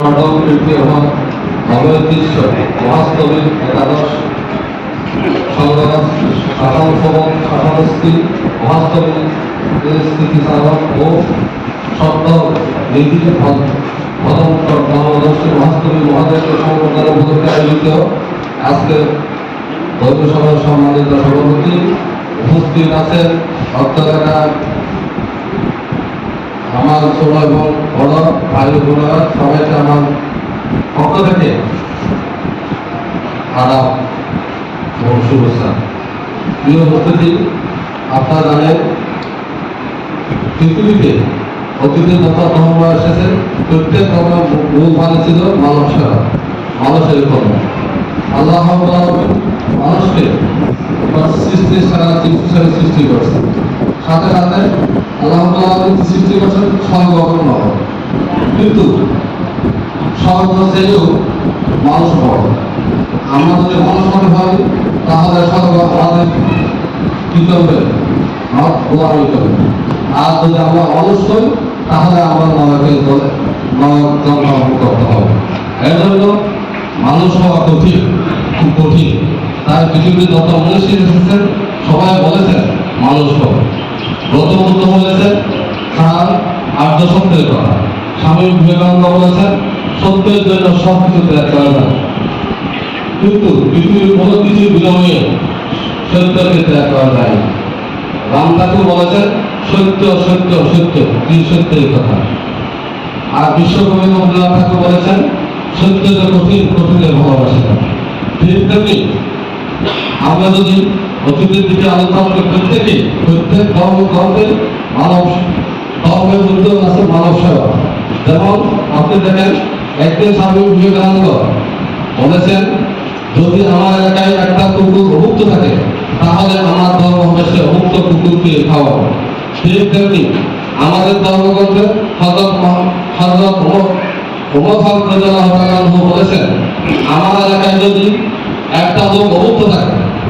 মাধব কীর্তি এবং অবৈতিষ্য মহাস্তবীর একাদশ সংগ্রাম শাসন সবক শাসনস্থিতি মহাস্তবী স্থিতিসাধক ও সত্য নীতি ভদন্ত ধর্মদর্শী মহাস্তবী উপলক্ষে আয়োজিত আজকে সভার সম্মানিত সভাপতি উপস্থিত আছেন অর্থকাটা আমার ছোট এবং বড় ভাই বোনেরা সবাইকে আমার পক্ষ থেকে। আদাব এবং শুভেচ্ছা। প্রিয় উপস্থিতি, আপনারা জানেন, পৃথিবীতে অতীতে যত ধর্ম এসেছে, প্রত্যেক ধর্মের মূল মানে ছিল মানব সেবা মানুষের কর্ম আল্লাহ মানুষকে সৃষ্টি সারা জীব সৃষ্টি করছে। সাথে সাথে আল্লাহ তাআলা সৃষ্টি করছেন সর্বকর্ম কিন্তু সর্ব থেকেও মানুষ বড়। আমরা যদি মানুষ মনে হয়, তাহলে সর্ব আমাদের কি করবে আমার গোলামি করবে আর যদি আমরা অলস হই, তাহলে আমরা নরকে নরক করতে হবে। এর জন্য মানুষ হওয়া কঠিন, খুব কঠিন। তাই পৃথিবীর যত মনীষী এসেছেন, সবাই বলেছেন, মানুষ হবে গৌতম বুদ্ধ বলেছেন তার আর্য সত্যের কথা। স্বামী বিবেকানন্দ বলেছেন, সত্যের জন্য সব কিছু ত্যাগ করা যায়। কিন্তু পৃথিবীর কোনো কিছু বিনময়ে সত্যকে ত্যাগ করা যায় রাম ঠাকুর বলেছেন, সত্য সত্য সত্য কি সত্যের কথা। আর বিশ্বকবি রবীন্দ্রনাথ ঠাকুর বলেছেন সত্য যে কঠিন, কঠিনের ভালোবাসা ঠিক তেমনি আমরা যদি অতীতের দিকে আলোচনা করি প্রত্যেকে প্রত্যেক ধর্ম ধর্মের মানব ধর্মের মধ্যে আছে মানব সেবা। যেমন আপনি দেখেন, একদিন স্বামী বিবেকানন্দ বলেছেন, যদি আমার এলাকায় একটা কুকুর অভুক্ত থাকে, তাহলে আমার ধর্ম হবে সে অভুক্ত কুকুরকে খাওয়াবো ঠিক তেমনি আমাদের ধর্মগ্রন্থে হজরত হজরত বলেছেন, আমার এলাকায় যদি একটা লোক অভুক্ত থাকে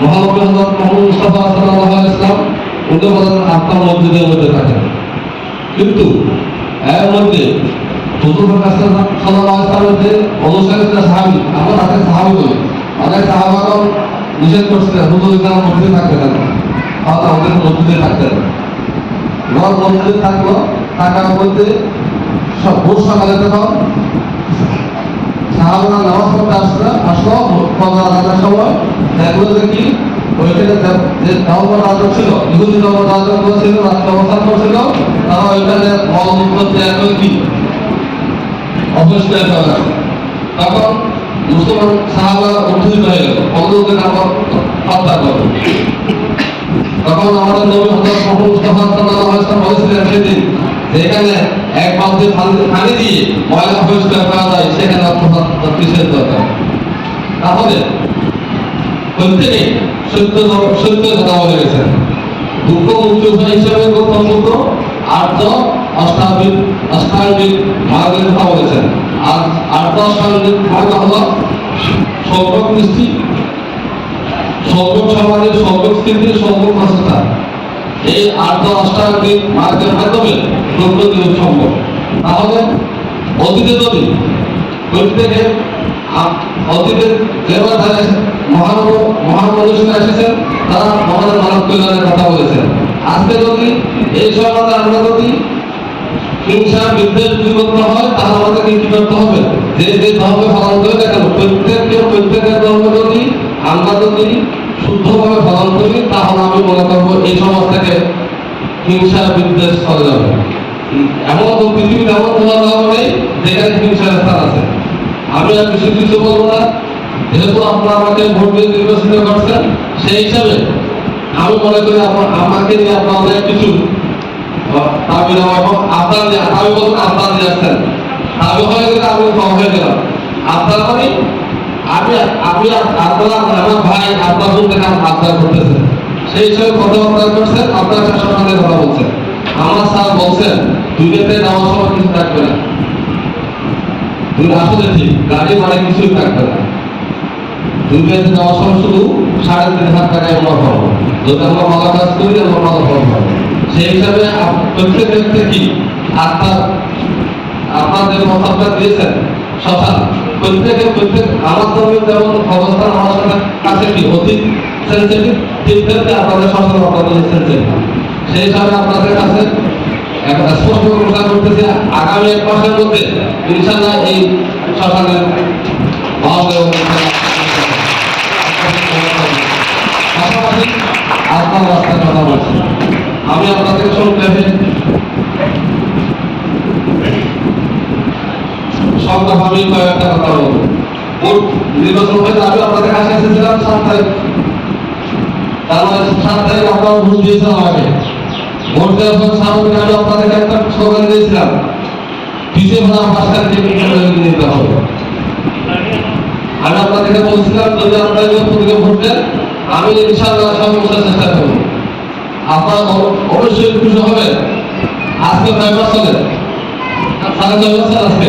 মহানবী হজরত মোহাম্মদ মুস্তাফা সাল্লাল্লাহু আলাইহি সাল্লাম উনি বলেন আপনার মসজিদের মধ্যে থাকেন কিন্তু এর মধ্যে হুজুর আলাইহি সাল্লামের যে অনুসারী যে সাহাবী, আমরা তাকে সাহাবী বলি। অনেক সাহাবাগণ নিষেধ করছে হুজুর এখানে মসজিদে থাকতে দেন তাহলে আমাদের মসজিদে থাকতে দেন এবার মসজিদে থাকল, থাকার মধ্যে সব ভোর সকালে তখন সাহাবারা নামাজ পড়তে আসলো আসলো ফজর আজানের সময় দেখল যে কি ওইখানে যে- ধর্ম রাজক ছিল, ইহুদি ধর্ম রাজকগুলো ছিল রাষ্ট্র অবস্থান করছিল, তারা ওইখানে মলমূত্র ত্যাগ কি? গেল তখন মুসলমান সাহাবারা উদ্ধৃত হয়ে গেল। অন্যদের নাম হত্যা করল। তখন আমাদের নবী মুহাম্মদ মুস্তাফা ওয়াসাল্লাম বলেছিলেন সেদিন যে এখানে এক বালতি পানি- দিয়ে ময়লা পরিষ্কার করা যায়, সেখানে কিসের দরকার? তাহলে প্রত্যেকে সত্য সত্য কথা বলে গেছেন। দুঃখ উপায় হিসেবে বুদ্ধ আর্য অষ্টাবিক অষ্টাঙ্গিক মার্গের কথা বলেছেন। আর আর্য অষ্টাঙ্গিক মার্গ হলো সর্বক মিষ্টি সর্বক সমাজের সর্বক স্থিতি সর্বক প্রচেষ্টা এই আর্থ অষ্টাঙ্গিক মার্গের মাধ্যমে প্রগতি সম্ভব তাহলে অতীতে যদি প্রত্যেকে আ- অতীতে যেভাবে তারা মহান মহান মনীষীরা এসেছেন, তারা আমাদের মানব কল্যাণের কথা বলেছেন। আজকে যদি এই সমাজে আমরা যদি হিংসা, বিদ্বেষ বিভক্ত হয়, তাহলে আমাদেরকে কি করতে হবে? যে যে ধর্ম পালন করে দেখানো প্রত্যেককে প্রত্যেকের ধর্ম যদি আমরা যদি শুদ্ধভাবে পালন করি, তাহলে আমি মনে করব এই সমাজ থেকে হিংসা বিদ্বেষ চলে যাবে। এমন তো পৃথিবীর এমন নেই যেখানে হিংসার স্থান আছে। আমি আর বেশি কিছু বলব না। যেহেতু আপনারা আমাকে ভোট দিয়ে নির্বাচিত করছেন, সেই হিসাবে আমি মনে করি আমাকে নিয়ে আপনারা অনেক কিছু দাবি আপনার আমি বলুন আপনার দিয়ে আসছেন। দাবি হয়ে গেলে আমি কম হয়ে গেলাম। আমি আপ- আপনার আমার ভাই আপনার আবদার করতেছেন সেই হিসেবে কথাবার্তা করছেন, আপনার কথা বলছেন। আমার স্যার বলছেন দুইটাতে যাওয়ার সময় কিছু থাকবে না। দুই আসলে ঠিক, গাড়ি কিছুই থাকবে না। দুইটাতে যাওয়ার সময় শুধু সাড়ে তিন হাজার টাকায় আমরা পাবো। যদি আমরা ভালো কাজ সেই হিসাবে প্রত্যেক কি আপনার আপনার যে মতামত দিয়েছেন শ্মশান প্রত্যেকের প্রত্যেক আমার ধর্মের যেমন অবস্থান আমার সাথে কাছে কি? অতি সেন্সিটিভ ঠিক তেমনি আপনাদের শ্মশান আপনাদের সেন্সিটিভ সেই হিসাবে আপনাদের কাছে স্পষ্ট ঘোষণা করতেছি, আগামী এক মাসের মধ্যে ইনশাল্লাহ এই শ্মশানের পাশাপাশি আপনার রাস্তার কথা বলছি। আমি আপনাদের সংক্ষেপে সংখ্যা আমি কয়েকটা কথা বলব। নির্বাচন হয়েছে আমি আপনাদের কাছে এসেছিলাম সাত তারিখ। তার মানে সাত তারিখ আপনারা ভোট দিয়েছেন আমাকে। ভোট দেওয়ার পর সামনে আমি আপনাদেরকে একটা স্লোগান দিয়েছিলাম। পিছিয়ে ভাড়া পাঁচ তারিখে নিতে হবে। আমি আপনাদেরকে বলছিলাম, যদি আপনারা প্রতিকে ভোট দেন, আমি ইনশাআল্লাহ সর্বোচ্চ চেষ্টা করব। আপনারা অবশ্যই খুশি হবেন। আজকে কয় মাস সাড়ে ছয় বছর আজকে।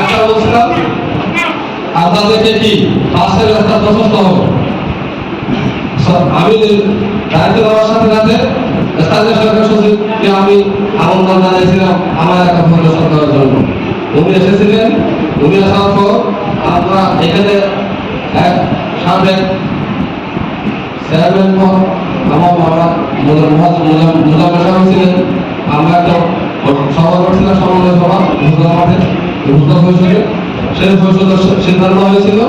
আরেকটা বলছিলাম আপনাদেরকে কি? পাশের রাস্তা প্রশস্ত হবে। আমি দায়িত্ব দেওয়ার সাথে সাথে স্থানীয় সরকার সচিবকে আমি আমন্ত্রণ জানিয়েছিলাম আমার একটা পরিদর্শন করার জন্য। উনি এসেছিলেন, উনি আসার পর আমরা এখানে এক সাবেক চেয়ারম্যান আমার বাবা মুজাফর ছিলেন। আমরা একটা সভা করছিলাম সমন্বয় সভা ভূতলা মাঠে ভূতলা পরিষদে সেই পরিষদের সিদ্ধান্ত হয়েছিল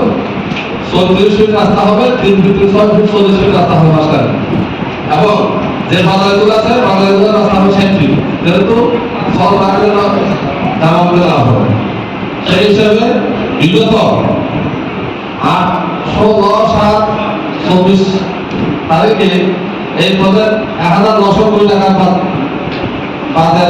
চল্লিশ রাস্তা হবে তিন চল্লিশ রাস্তা হবে এবং যে বাজারগুলো আছে বাজারগুলো রাস্তা হবে যেহেতু ফল রাখলে লাভ সেই হিসাবে বিগত আট সাত, চব্বিশ তারিখে এই প্রজেক্ট এক হাজার নশো কোটি টাকা বাদ বাজার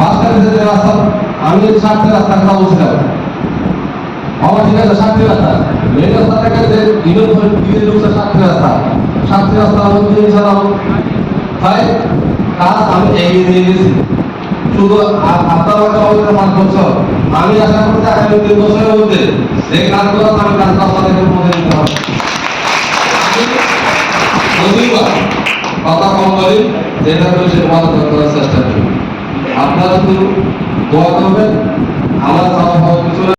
মাস্টারের যে রাস্তা, আমি সাতটা রাস্তা কথা বলছিলাম আমার ঠিক আছে, সাতটি রাস্তা। মেন রাস্তা থেকে যে হয়ে দিকে ঢুকছে সাতটি রাস্তা। সাতটি রাস্তা আমি দিয়ে ইনশাল্লাহ তাই কাজ আমি এগিয়ে নিয়ে গেছি। শুধু আপনারা সবাই পাঁচ বছর। আমি আশা করছি আগামী তিন বছরের মধ্যে এই কাজগুলো আমি কাজ রাস্তা থেকে পৌঁছে দিতে হবে কথা কম করি যেটা করে সে কথা করার চেষ্টা করি। আপনারা শুধু দোয়া করবেন আমার